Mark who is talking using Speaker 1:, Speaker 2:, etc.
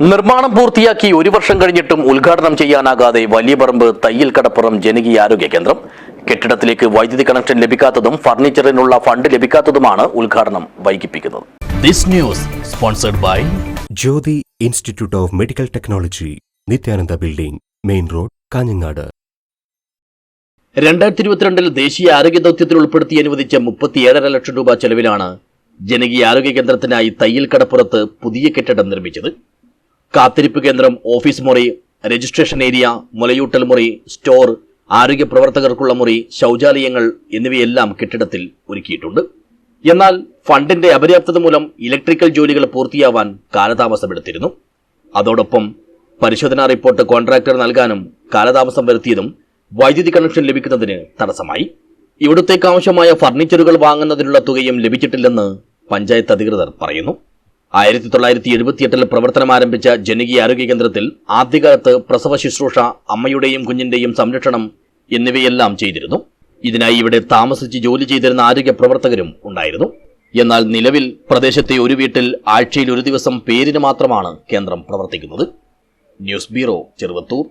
Speaker 1: നിർമ്മാണം പൂർത്തിയാക്കി ഒരു വർഷം കഴിഞ്ഞിട്ടും ഉദ്ഘാടനം ചെയ്യാനാകാതെ വലിയപറമ്പ് തയ്യൽ കടപ്പുറം ജനകീയ ആരോഗ്യ കേന്ദ്രം. കെട്ടിടത്തിലേക്ക് വൈദ്യുതി കണക്ഷൻ ലഭിക്കാത്തതും ഫർണിച്ചറിനുള്ള ഫണ്ട് ലഭിക്കാത്തതുമാണ് ഉദ്ഘാടനം വൈകിപ്പിക്കുന്നത്. This news sponsored by
Speaker 2: Jyothi Institute of Medical Technology Nithyananda building main road Kanhangad.
Speaker 1: രണ്ടായിരത്തി ഇരുപത്തിരണ്ടിൽ ദേശീയ ആരോഗ്യ ദൗത്യത്തിൽ ഉൾപ്പെടുത്തി അനുവദിച്ച മുപ്പത്തിയേഴര ലക്ഷം രൂപ ചെലവിലാണ് ജനകീയ ആരോഗ്യ കേന്ദ്രത്തിനായി തയ്യൽ കടപ്പുറത്ത് പുതിയ കെട്ടിടം നിർമ്മിച്ചത്. കാത്തിരിപ്പ് കേന്ദ്രം ഓഫീസ് മുറി രജിസ്ട്രേഷൻ ഏരിയ മുലയൂട്ടൽ മുറി സ്റ്റോർ ആരോഗ്യ പ്രവർത്തകർക്കുള്ള മുറി ശൗചാലയങ്ങൾ എന്നിവയെല്ലാം കെട്ടിടത്തിൽ ഒരുക്കിയിട്ടുണ്ട്. എന്നാൽ ഫണ്ടിന്റെ അപര്യാപ്തത മൂലം ഇലക്ട്രിക്കൽ ജോലികൾ പൂർത്തിയാവാൻ കാലതാമസമെടുത്തിരുന്നു അതോടൊപ്പം പരിശോധനാ റിപ്പോർട്ട് കോൺട്രാക്ടർ നൽകാനും കാലതാമസം വരുത്തിയതും വൈദ്യുതി കണക്ഷൻ ലഭിക്കുന്നതിന് തടസ്സമായി. ഇവിടുത്തേക്കാവശ്യമായ ഫർണിച്ചറുകൾ വാങ്ങുന്നതിനുള്ള തുകയും ലഭിച്ചിട്ടില്ലെന്ന് പഞ്ചായത്ത് അധികൃതർ പറയുന്നു. ആയിരത്തി തൊള്ളായിരത്തി എഴുപത്തിയെട്ടിൽ പ്രവർത്തനം ആരംഭിച്ച ജനകീയ ആരോഗ്യ കേന്ദ്രത്തിൽ ആദ്യകാലത്ത് പ്രസവ ശുശ്രൂഷ അമ്മയുടെയും കുഞ്ഞിന്റെയും സംരക്ഷണം എന്നിവയെല്ലാം ചെയ്തിരുന്നു. ഇതിനായി ഇവിടെ താമസിച്ച് ജോലി ചെയ്തിരുന്ന ആരോഗ്യ പ്രവർത്തകരും ഉണ്ടായിരുന്നു. എന്നാൽ നിലവിൽ പ്രദേശത്തെ ഒരു വീട്ടിൽ ആഴ്ചയിൽ ഒരു ദിവസം പേരിന് മാത്രമാണ് കേന്ദ്രം പ്രവർത്തിക്കുന്നത്. News bureau Cheruvathur.